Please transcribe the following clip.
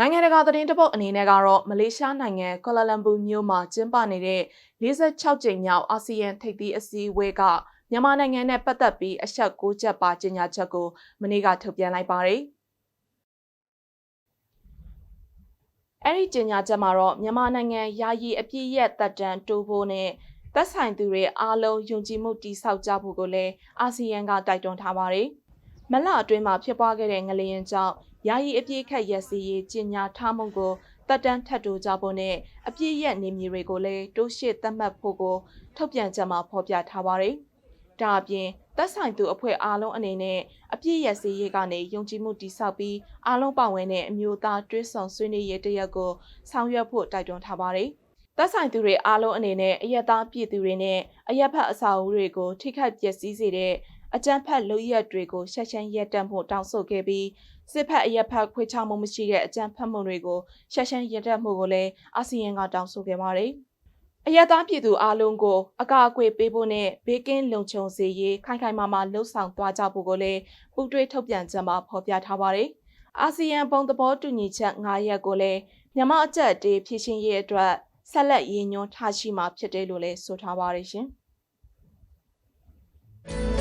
နိုင်ငံတကာသတင်းတပုတ်အနေနဲ့ကတော့မလေးရှားနိုင်ငံကွာလာလမ်ပူမြို့မှာကျင်းပနေတဲ့46ကြိမ်မြောက်အာဆီယံထိပ်သီးအစည်းအဝေးကမြန်မာနိုင်ငံနဲ့ပတ်သက်ပြီးအချက်6ချက်ပါကြေညာချက်ကိုမနေ့ကထုတ်ပြန်လိုက်ပါတယ်။အဲ့ဒီကြေညာချက်မှာတော့မြန်မာနိုင်ငံယာယီအပြည့်ရက်တပ်တန်းတိုးဖို့နဲ့သက်ဆိုင်သူတွေအားလုံးယုံကြည်မှုတည်ဆောက်ကြဖို့ကိုလည်းအာဆီယံကတိုက်တွန်းထားပါတယ်။ မလအတွင်းမှာဖြစ်ပွားခဲ့တဲ့ငလျင်ကြောင့်ယာယီအပြည့်ခတ်ရက်စီရေးကြီးညာထားမှုကိုတက်တန်းထပ်တိုးကြဖို့နဲ့အပြည့်ရက်နေမြေတွေကိုလည်းတိုးရှစ်သတ်မှတ်ဖို့ကိုထုတ်ပြန်ချက်မှာဖော်ပြထားပါတယ်။ဒါအပြင်သက်ဆိုင်သူအဖွဲ့အားလုံးအနေနဲ့အပြည့်ရက်စီရေးကနေယုံကြည်မှုတည်ဆောက်ပြီးအားလုံးပါဝင်တဲ့အမျိုးသားတွဲဆောင်ဆွေးနွေးရေးတရက်ကိုဆောင်ရွက်ဖို့တိုက်တွန်းထားပါတယ်။သက်ဆိုင်သူတွေအားလုံးအနေနဲ့အယက်သားပြည်သူတွေနဲ့အရက်ဖက်အစာအုပ်တွေကိုထိခိုက်ပျက်စီးစေတဲ့ အကြမ်းဖက်လုပ်ရက်တွေကိုရှက်ရှမ်းရက်တက်ဖို့တောင်းဆိုခဲ့ပြီးစစ်ဖက်အရက်ဖက်ခွေချမှုမရှိတဲ့အကြမ်းဖက်မှုတွေကိုရှက်ရှမ်းရက်တက်မှုကိုလည်းအာဆီယံကတောင်းဆိုခဲ့ပါတယ်။အယက်သားပြည်သူအလုံးကိုအကာအကွယ်ပေးဖို့နဲ့ဘေးကင်းလုံခြုံစေရေးခိုင်ခိုင်မာမာလှုံ့ဆော်သွားကြဖို့ကိုလည်းပူးတွဲထုတ်ပြန်ချက်မှာဖော်ပြထားပါတယ်။အာဆီယံပုံသဘောတူညီချက်9ရပ်ကိုလည်းမြန်မာအကြက်တေးဖြည့်ရှင်ရေးအတွက်ဆက်လက်ရည်ညွှန်းထားရှိမှာဖြစ်တယ်လို့လည်းဆိုထားပါတယ်ရှင်။